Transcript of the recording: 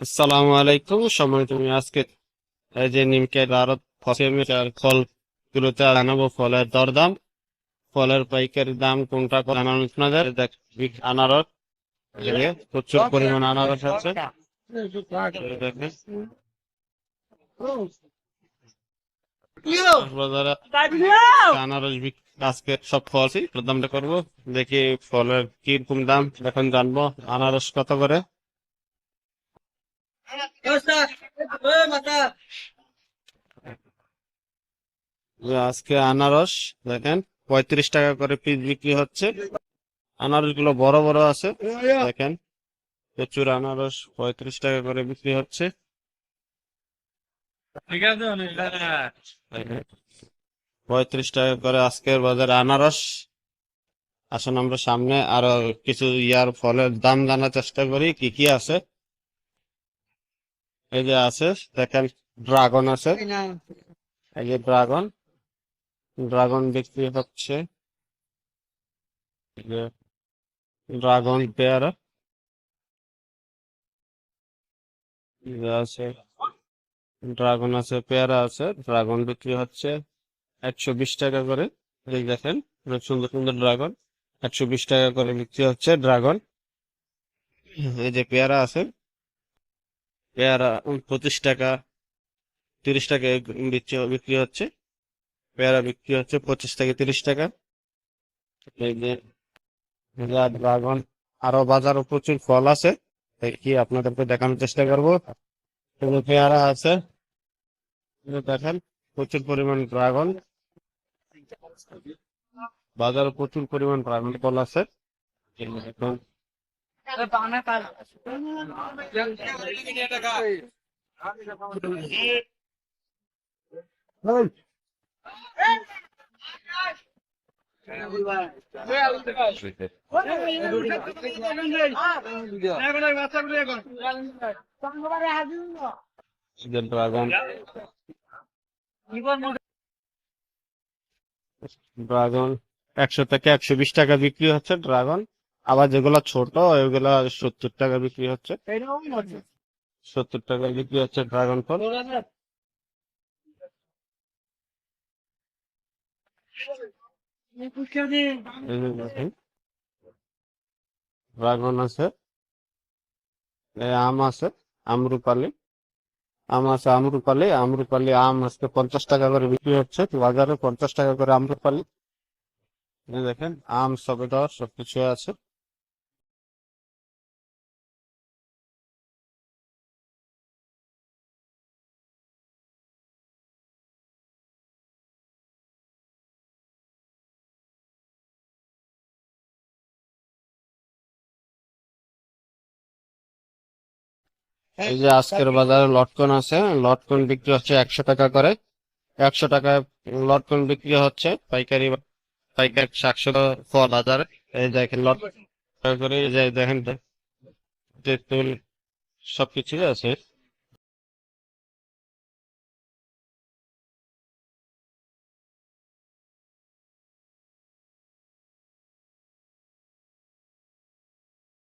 আসসালামু আলাইকুম সময় তুমি আজকে এই যে নিমকে আরও ফসল ফল গুলোতে জানাব ফলের দরদাম। ফলের পাইকারি দাম কোনটা জানানো দেখ আনারস প্রচুর পরিমাণ আনারস আছে। আনারস আজকে সব ফল দামটা করব। দেখি ফলের কীরকম দাম, এখন জানব আনারস কত করে। আজকে আনারস দেখেন পঁয়ত্রিশ টাকা করে পিস বিক্রি হচ্ছে। আনারসগুলো বড় বড় আছে দেখেন প্রচুর আনারস পঁয়ত্রিশ টাকা করে বিক্রি হচ্ছে। পঁয়ত্রিশ টাকা করে আজকের বাজার আনারস। আসুন আমরা সামনে আরও কিছু ইয়ার ফলের দাম জানার চেষ্টা করি কি কি আছে। এই যে আছে দেখেন ড্রাগন আছে। এই যে ড্রাগন ড্রাগন বিক্রি হচ্ছে। ড্রাগন পেয়ারা আছে ড্রাগন আছে পেয়ারা আছে। ড্রাগন বিক্রি হচ্ছে একশো বিশ টাকা করে। এই দেখেন অনেক সুন্দর সুন্দর ড্রাগন একশো বিশ টাকা করে বিক্রি হচ্ছে ড্রাগন এই যে পেয়ারা আছে। পেয়ারা পঁচিশ টাকা, তিরিশ টাকা বিক্রি হচ্ছে। পেয়ারা বিক্রি হচ্ছে পঁচিশ থেকে তিরিশ টাকা। এই যে ড্রাগন আরও বাজারও প্রচুর ফল আছে, দেখি আপনাদেরকে দেখানোর চেষ্টা করব। পেয়ারা আছে দেখেন, প্রচুর পরিমাণ ড্রাগন। বাজারে প্রচুর পরিমাণ ড্রাগন ফল আছে। ড্রাগন। একশো থেকে একশো বিশ টাকা বিক্রি হচ্ছে ড্রাগন। আবার যেগুলো ছোট ওইগুলা সত্তর টাকা বিক্রি হচ্ছে। সত্তর টাকা বিক্রি হচ্ছে ড্রাগন ফল ড্রাগন আছে এই আম আছে আমরুপালি। আম আছে আমরুপালি আমরুপালি আম আজকে পঞ্চাশ টাকা করে বিক্রি হচ্ছে বাজারে পঞ্চাশ টাকা করে আমরুপালি। দেখেন আম সবেদা সবকিছু আছে। এই যে আজকের বাজারে লটকন আছে লটকন বিক্রি হচ্ছে একশো টাকা করে। একশো টাকায় লটকন বিক্রি হচ্ছে পাইকারি পাইকারি সাতশো ফল বাজারে। এই দেখেন লটকন করে এই যে দেখেন তেঁতুল সবকিছুই আছে।